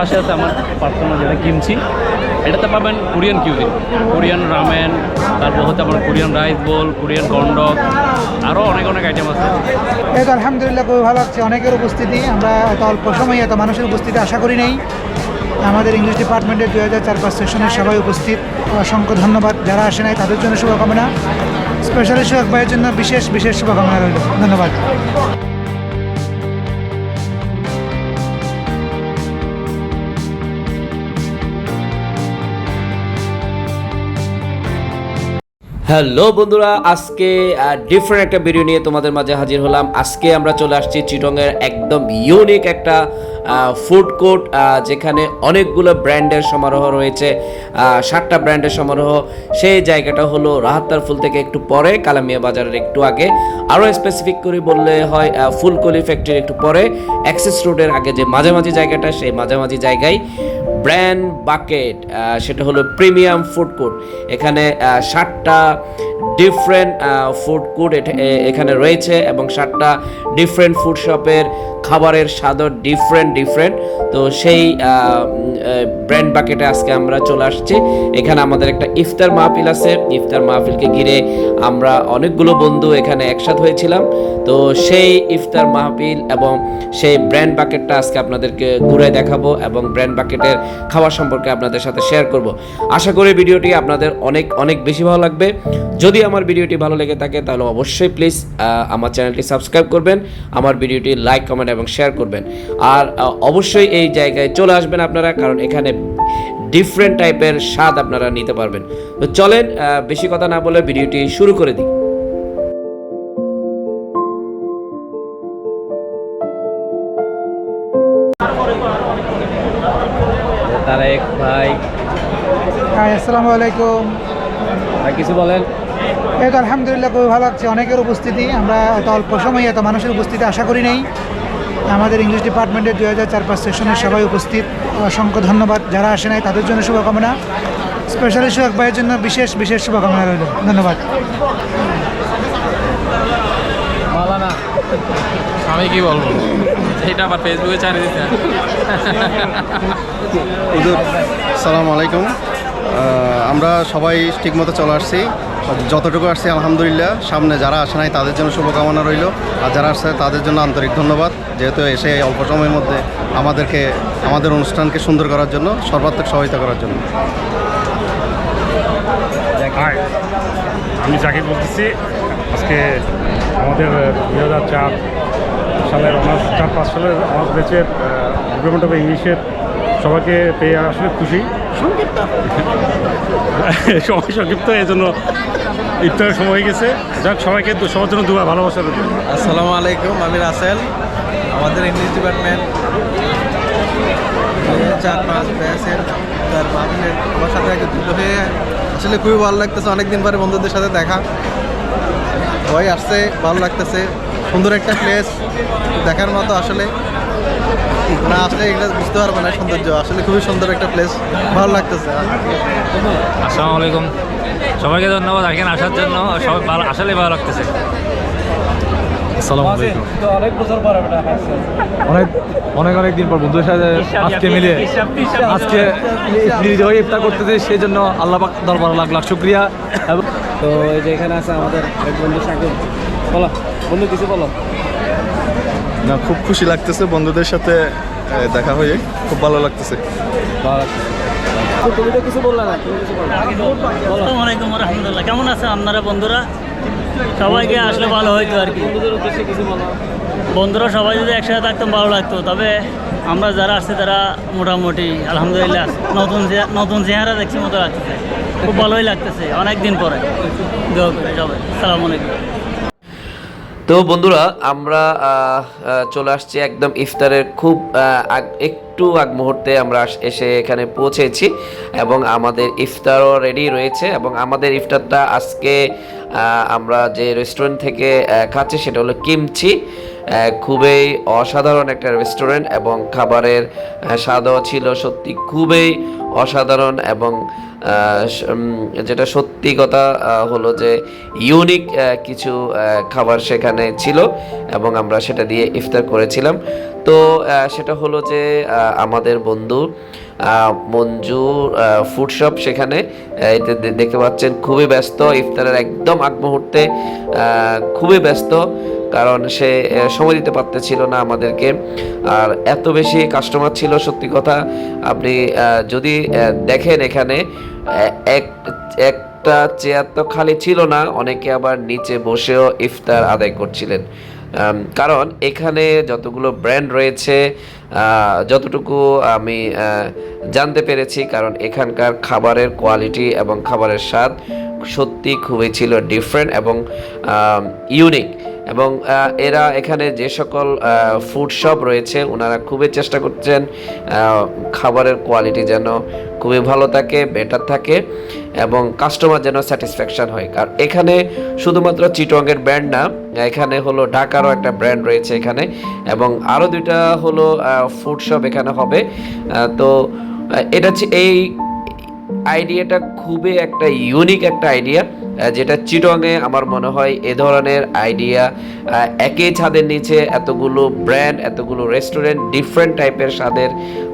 পাশে আছে আমার পার্সোনাল যেটা কিমছি এটাতে পাবেন কোরিয়ান কিউজিন কোরিয়ান রামেন, তারপর হচ্ছে আপনার Korean rice bowl Korean corn dog আরও অনেক অনেক আইটেম আছে। এই তো আলহামদুলিল্লাহ, খুবই ভালো লাগছে অনেকের উপস্থিতি। আমরা এত অল্প সময়ে এত মানুষের উপস্থিতি আশা করি নাই। আমাদের ইংলিশ ডিপার্টমেন্টের দু হাজার চার পাঁচ সেশনের সবাই উপস্থিত। অসংখ্য ধন্যবাদ। যারা আসে নাই, তাদের জন্য শুভকামনা। স্পেশালি সোহাগ ভাইয়ের জন্য বিশেষ বিশেষ শুভকামনা রইল। ধন্যবাদ। হ্যালো বন্ধুরা, আজকে ডিফারেন্ট একটা ভিডিও নিয়ে তোমাদের মাঝে হাজির হলাম। আজকে আমরা চলে আসছি চিটংয়ের একদম ইউনিক একটা ফুড কোর্ট যেখানে অনেকগুলো ব্র্যান্ডের সমারোহ রয়েছে সাতটা ব্র্যান্ডের সমারোহ। সেই জায়গাটা হলো রাহাত্তার ফুল থেকে একটু পরে, কালামিয়া বাজারের একটু আগে। আরও স্পেসিফিক করে বললে হয় ফুলকলি ফ্যাক্টরির একটু পরে। অ্যাক্সেস রোডের আগে যে মাঝামাঝি জায়গাটা, সেই মাঝামাঝি জায়গায় ব্র্যান্ড বাকেট সেটা হলো প্রিমিয়াম ফুড কোর্ট এখানে ষাটটা ডিফারেন্ট ফুড কোর্ট এখানে রয়েছে এবং ষাটটা ডিফারেন্ট ফুড শপের খাবারের স্বাদও ডিফারেন্ট ডিফারেন্ট তো সেই ব্র্যান্ড বাকেটে আজকে আমরা চলে আসছি। এখানে আমাদের একটা ইফতার মাহফিল আছে। ইফতার মাহফিলকে ঘিরে আমরা অনেকগুলো বন্ধু এখানে একসাথ হয়েছিলাম। তো সেই ইফতার মাহফিল এবং সেই ব্র্যান্ড বাকেটটা আজকে আপনাদেরকে ঘুরে দেখাবো এবং ব্র্যান্ড বাকেটের খাবার সম্পর্কে আপনাদের সাথে শেয়ার করব। আশা করি ভিডিওটি আপনাদের অনেক অনেক বেশি ভালো লাগবে। যদি আমার ভিডিওটি ভালো লেগে থাকে, তাহলে অবশ্যই প্লিজ আমার চ্যানেলটি সাবস্ক্রাইব করবেন। আমার ভিডিওটি লাইক কমেন্ট এবং শেয়ার করবেন। আর অবশ্যই এই জায়গায় চলে আসবেন আপনারা কারণ এখানে ডিফারেন্ট টাইপের স্বাদ আপনারা নিতে পারবেন। তো চলেন বেশি কথা না বলে ভিডিওটি শুরু করে দিই। তারেক ভাই। হাই আসসালামু আলাইকুম। ভাই কিছু বলেন। এই তো আলহামদুলিল্লাহ খুবই ভালো লাগছে। অনেকের উপস্থিতি আমরা এত অল্প সময়ে এত মানুষের উপস্থিতি আশা করি নাই। আমাদের ইংলিশ ডিপার্টমেন্টের দুই হাজার চার পাঁচ সেশনের সবাই উপস্থিত। অসংখ্য ধন্যবাদ। যারা আসে নাই তাদের জন্য শুভকামনা। স্পেশালি সোহাগ ভাইয়ের জন্য বিশেষ বিশেষ শুভকামনা রইল। ধন্যবাদ। আমি কি বলব? এটা আবার ফেসবুকে চালিয়ে দিতে হুজুর সালাম আলাইকুম। আমরা সবাই ঠিকমতো চলে আসছি। যতটুকু আসছি আলহামদুলিল্লাহ সামনে যারা আসে নাই তাদের জন্য শুভকামনা রইল। আর যারা আসছে তাদের জন্য আন্তরিক ধন্যবাদ। যেহেতু এসে এই অল্প সময়ের মধ্যে আমাদেরকে আমাদের অনুষ্ঠানকে সুন্দর করার জন্য সর্বাত্মক সহায়তা করার জন্য। আমি জাকির বলতেছি আজকে আমাদের দুই হাজার চার সালের অনার্স চার পাঁচ সালের অনার্স ব্যাচের ডিপার্টমেন্ট অফ ইংলিশের সবাইকে পেয়ে আসলে খুশি। সময় সংক্ষিপ্ত এই জন্য ইফতারের সময় হয়ে গেছে। যাক, সবাইকে সবার জন্য দুবার ভালোবাসা আসসালামু আলাইকুম, আমি রাসেল। আমাদের ইংলিশ ডিপার্টমেন্ট। চার পাঁচ ব্যাচের তার মাহফিলের আমার সাথে একটু যুক্ত হয়ে আসলে খুবই ভালো লাগতেছে। অনেকদিন পরে বন্ধুদের সাথে দেখা। সবাই আসছে, ভালো লাগতেছে। সুন্দর একটা প্লেস দেখার মতো আসলে। না আসলে এগুলো বুঝতে পারব না সৌন্দর্য। আসলে খুবই সুন্দর একটা প্লেস ভালো লাগতেছে। আসসালামু আলাইকুম। সবাইকে ধন্যবাদ এখানে আসার জন্য। সবাই ভালো আসলে ভালো লাগতেছে। অনেক অনেক অনেক দিন পর বন্ধুদের সাথে আজকে মিলে আজকে নিজে হয়ে ইফতার করতেছি সেই জন্য আল্লাহ পাক দরবার লাখ লাখ শুক্রিয়া। তো এই যে এখানে আছে আমাদের এক বন্ধু সাকিব। বলো বন্ধু কিছু বলো। না খুব খুশি লাগতেছে বন্ধুদের সাথে দেখা হয়ে। খুব ভালো লাগতেছে। তুমি তো কিছু বললে না তুমি কিছু বলো আসসালামু আলাইকুম রহমতুল্লাহ কেমন আছেন আপনারা বন্ধুরা? সবাইকে আসলে ভালো হইতো আর কি। বন্ধুদের উদ্দেশ্যে কিছু বলো। বন্ধুরা সবাই যদি একসাথে থাকতাম ভালো লাগতো। তবে আমরা যারা আসছে তারা মোটামুটি আলহামদুলিল্লাহ নতুন নতুন চেহারা দেখছি মতো লাগতেছে। খুব ভালোই লাগতেছে। অনেক দিন পরে। দোয়া করে সবাই। সালাম আলাইকুম তো বন্ধুরা, আমরা চলে আসছি একদম ইফতারের খুব একটু আগ মুহূর্তে আমরা এসে এখানে পৌঁছেছি এবং আমাদের ইফতারও রেডি রয়েছে এবং আমাদের ইফতারটা আজকে আমরা যে রেস্টুরেন্ট থেকে খাচ্ছি সেটা হলো কিমচি। খুবই অসাধারণ একটা রেস্টুরেন্ট এবং খাবারের স্বাদও ছিল সত্যি খুবই অসাধারণ এবং যেটা সত্যি কথা হলো যে ইউনিক কিছু খাবার সেখানে ছিল এবং আমরা সেটা দিয়ে ইফতার করেছিলাম। তো সেটা হলো যে আমাদের বন্ধু মঞ্জু ফুড শপ সেখানে দেখতে পাচ্ছেন খুবই ব্যস্ত। ইফতারের একদম আগ মুহূর্তে খুবই ব্যস্ত কারণ সে সময় দিতে পারতেছিল না আমাদেরকে। আর এত বেশি কাস্টমার ছিল সত্যি কথা। আপনি যদি দেখেন এখানে আহ, এক একটা চেয়ার তো খালি ছিল না অনেকে আবার নিচে বসেও ইফতার আদায় করছিলেন। কারণ এখানে যতগুলো ব্র্যান্ড রয়েছে যতটুকু আমি জানতে পেরেছি, কারণ এখানকার খাবারের কোয়ালিটি এবং খাবারের স্বাদ সত্যি খুবই ছিল ডিফারেন্ট এবং ইউনিক এবং এরা এখানে যে সকল ফুড শপ রয়েছে ওনারা খুবই চেষ্টা করছেন খাবারের কোয়ালিটি যেন খুবই ভালো থাকে বেটার থাকে এবং কাস্টমার যেন স্যাটিসফ্যাকশন হয়। কারণ এখানে শুধুমাত্র চিটংয়ের ব্র্যান্ড না, এখানে হলো ঢাকারও একটা ব্র্যান্ড রয়েছে এখানে এবং আরও দুইটা হলো ফুড শপ এখানে হবে। তো এটা এই আইডিয়াটা খুবই একটা ইউনিক একটা আইডিয়া যেটা চিটংয়ে আমার মনে হয় এ ধরনের আইডিয়া একই ছাদের নিচে এতগুলো ব্র্যান্ড এতগুলো রেস্টুরেন্ট ডিফারেন্ট টাইপের স্বাদের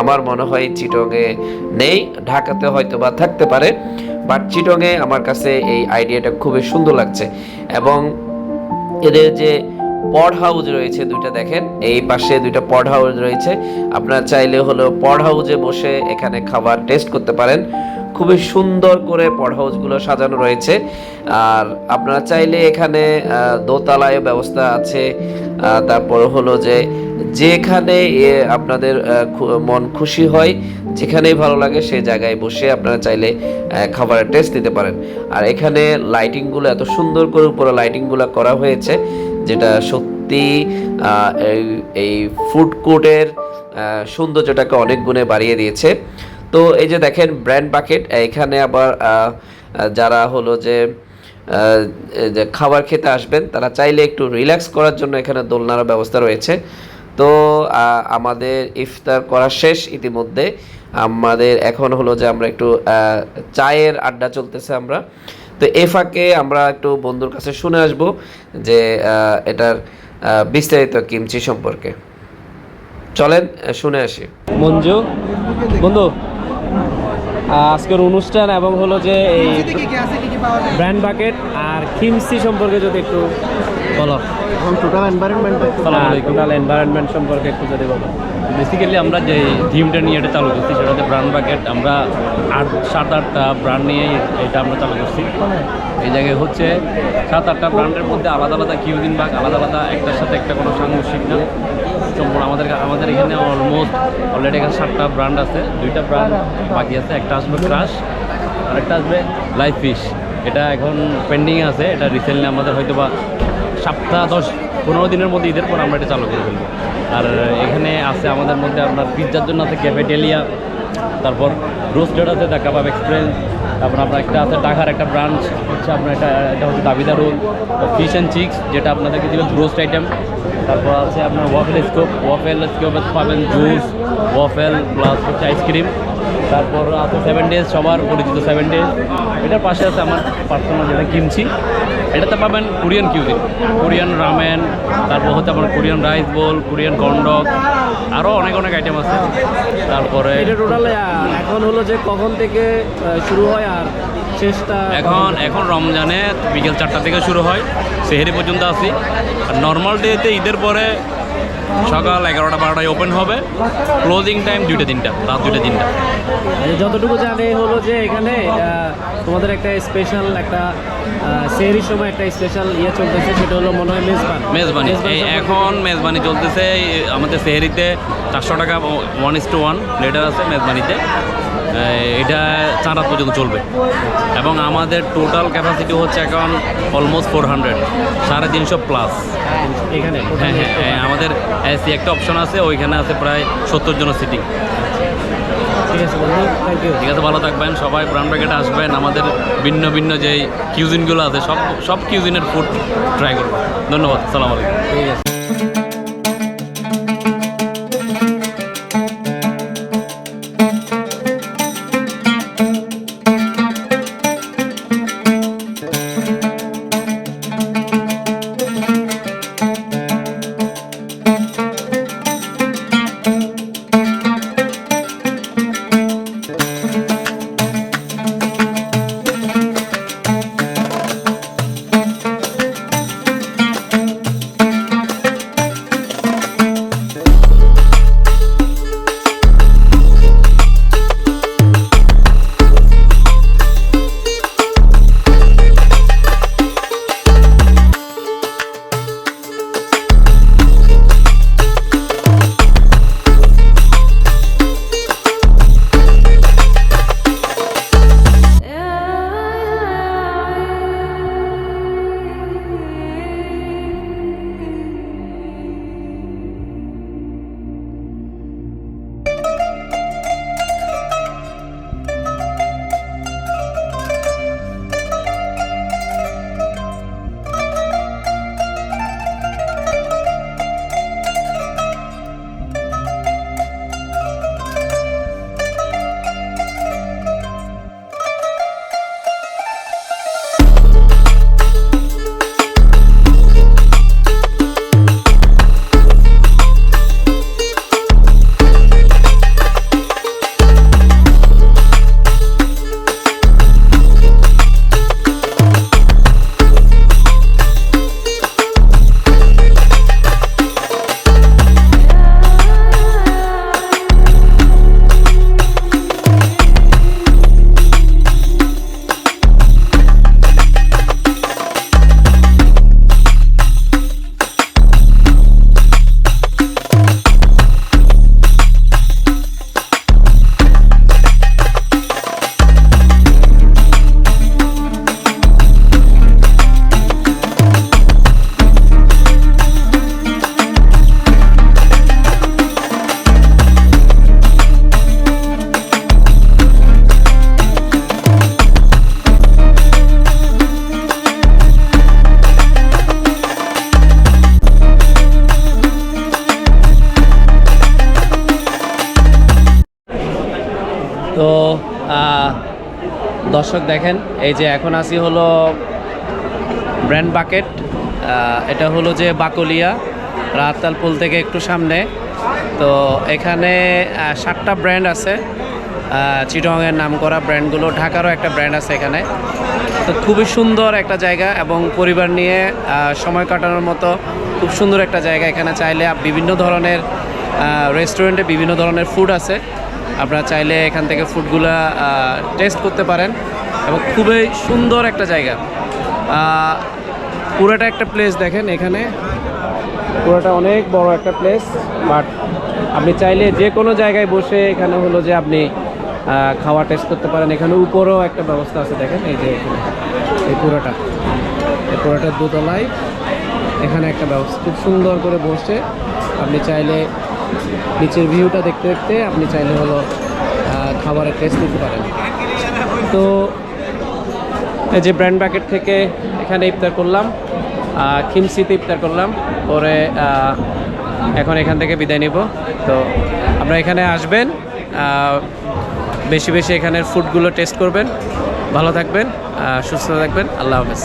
আমার মনে হয় চিটংয়ে নেই। ঢাকাতে হয়তো বা থাকতে পারে বাট চিটংয়ে আমার কাছে এই আইডিয়াটা খুবই সুন্দর লাগছে। এবং এদের যে পড হাউস রয়েছে দুইটা দেখেন, এই পাশে দুইটা পড হাউস রয়েছে। আপনারা চাইলে হলো পড হাউসে বসে এখানে খাবার টেস্ট করতে পারেন। খুবই সুন্দর করে পড হাউসগুলো সাজানো রয়েছে। আর আপনারা চাইলে এখানে দোতলায় ব্যবস্থা আছে। তারপর হলো যে যেখানে আপনাদের মন খুশি হয়, যেখানেই ভালো লাগে সেই জায়গায় বসে আপনারা চাইলে খাবারের টেস্ট দিতে পারেন। আর এখানে লাইটিংগুলো এত সুন্দর করে উপরে লাইটিংগুলো করা হয়েছে, যেটা সত্যি এই ফুড কোর্টের সৌন্দর্যটাকে অনেক গুণে বাড়িয়ে দিয়েছে। তো এই যে দেখেন ব্র্যান্ড বাকেট এখানে আবার যারা হলো যে যে খাবার খেতে আসবেন, তারা চাইলে একটু রিল্যাক্স করার জন্য এখানে দোলনার ব্যবস্থা রয়েছে। তো আমাদের ইফতার করা শেষ ইতিমধ্যে। আমাদের এখন হলো যে আমরা একটু চায়ের আড্ডা চলতেছে আমরা। তো এ ফাঁকে আমরা একটু বন্ধুর কাছে শুনে আসব যে এটার বিস্তারিত কিমচি সম্পর্কে। চলেন শুনে আসি। মঞ্জু, বন্ধু আজকের অনুষ্ঠান এবং হলো যে এই ব্র্যান্ড বাকেট আর খিমসি সম্পর্কে যদি একটু বলো। এখন টোটাল এনভায়রনমেন্ট টোটাল এনভায়রনমেন্ট সম্পর্কে একটু যদি বলো। বেসিক্যালি আমরা যে থিমটা নিয়ে এটা চালু করছি সেটা হচ্ছে ব্র্যান্ড বাকেট আমরা আট সাত আটটা ব্র্যান্ড নিয়ে এটা আমরা চালু করছি। এই জায়গায় হচ্ছে সাত আটটা ব্র্যান্ডের মধ্যে আলাদা আলাদা কিউদিন ভাগ আলাদা আলাদা একটার সাথে একটা কোনো সাংঘর্ষিক না। সম্পূর্ণ আমাদের আমাদের এখানে অলমোস্ট অলরেডি এখানে সাতটা ব্র্যান্ড আছে দুইটা ব্র্যান্ড বাকি আছে। একটা আসবে ক্রাশ আরেকটা আসবে লাইফ ফিশ এটা এখন পেন্ডিং আছে এটা রিসেন্টলি আমাদের হয়তো বা সপ্তাহ দশ, পনেরো দিনের মধ্যে ঈদের পর আমরা এটা চালু করে ফেলব। আর এখানে আছে আমাদের মধ্যে আপনার পিৎজার জন্য আছে ক্যাফেটেলিয়া, তারপর রোস্টেড আছে দ্য কাবাব এক্সপ্রেস, তারপর আপনার একটা আছে ঢাকার একটা ব্রাঞ্চ, হচ্ছে আপনার এটা এটা হচ্ছে দাবিদা রোল ফিশ অ্যান্ড চিক্স যেটা আপনাদেরকে দিবে রোস্ট আইটেম তারপর আছে আপনার ওয়াফেল স্কোপ ওয়াফেল স্কোপে পাবেন জুস ওয়াফেল প্লাস হচ্ছে আইসক্রিম তারপর আছে সেভেন ডেজ সবার পরিচিত সেভেন ডেজ এটার পাশে আছে আমার পার্সোনাল যেটা কিনছি এটাতে পাবেন কোরিয়ান কিউজিন কোরিয়ান রামেন তারপর হচ্ছে আপনার Korean rice bowl Korean corn dog আরও অনেক অনেক আইটেম আছে। তারপরে এটা টোটাল এখন হলো যে কখন থেকে শুরু হয় আর শেষটা এখন এখন রমজানে বিকেল চারটা থেকে শুরু হয়। সেহেরি পর্যন্ত আসি। আর নর্মাল ডেতে ঈদের পরে সকাল এগারোটা বারোটায় ওপেন হবে। ক্লোজিং টাইম দুইটা তিনটা রাত দুইটা তিনটা। আচ্ছা, যতটুকু জানে হলো যে এখানে তোমাদের একটা স্পেশাল একটা সেহরির সময় একটা স্পেশাল ইয়ে চলতেছে সেটা হলো মনে হয় মেজবান। মেজবানি এখন মেজবানি চলতেছে আমাদের সেহরিতে চারশো টাকা one is two one litre আছে মেজবানিতে। এটা চার রাত পর্যন্ত চলবে। এবং আমাদের টোটাল ক্যাপাসিটি হচ্ছে এখন অলমোস্ট ফোর হান্ড্রেড সাড়ে তিনশো প্লাস এখানে? হ্যাঁ হ্যাঁ হ্যাঁ, আমাদের এসি একটা অপশন আছে ওইখানে আছে প্রায় সত্তর জন সিটিং ঠিক আছে বন্ধু থ্যাংক ইউ ঠিক আছে ভালো থাকবেন সবাই ব্রাউন প্যাকেটে আসবেন আমাদের ভিন্ন ভিন্ন যেই কিউজিনগুলো আছে সব সব কিউজিনের ফুড ট্রাই করবেন। ধন্যবাদ সালাম আলাইকুম। ঠিক আছে। দর্শক দেখেন, এই যে এখন আসি হলো ব্র্যান্ড বাকেট এটা হলো যে বাকলিয়া রাতাল পুল থেকে একটু সামনে। তো এখানে সাতটা ব্র্যান্ড আছে চিটংয়ের নাম করা ব্র্যান্ডগুলো, ঢাকারও একটা ব্র্যান্ড আছে এখানে। তো খুবই সুন্দর একটা জায়গা এবং পরিবার নিয়ে সময় কাটানোর মতো খুব সুন্দর একটা জায়গা এখানে চাইলে বিভিন্ন ধরনের রেস্টুরেন্টে বিভিন্ন ধরনের ফুড আছে। আপনারা চাইলে এখান থেকে ফুডগুলো টেস্ট করতে পারেন এবং খুবই সুন্দর একটা জায়গা। পুরোটা একটা প্লেস দেখেন এখানে। পুরোটা অনেক বড় একটা প্লেস বাট আপনি চাইলে যে কোনো জায়গায় বসে এখানে হলো যে আপনি খাওয়া টেস্ট করতে পারেন। এখানে উপরেও একটা ব্যবস্থা আছে, দেখেন এই যে এই পুরোটা। এই পুরোটা দোতলায় এখানে একটা ব্যবস্থা, খুব সুন্দর করে বসে আপনি চাইলে নিচের ভিউটা দেখতে দেখতে আপনি চাইলে হলো খাবারের টেস্ট নিতে পারেন। তো এই যে ব্র্যান্ড প্যাকেট থেকে এখানে ইফতার করলাম খিমসিতে ইফতার করলাম, পরে এখন এখান থেকে বিদায় নিব। তো আপনারা এখানে আসবেন বেশি বেশি এখানের ফুডগুলো টেস্ট করবেন। ভালো থাকবেন সুস্থ থাকবেন, আল্লাহ হাফেজ।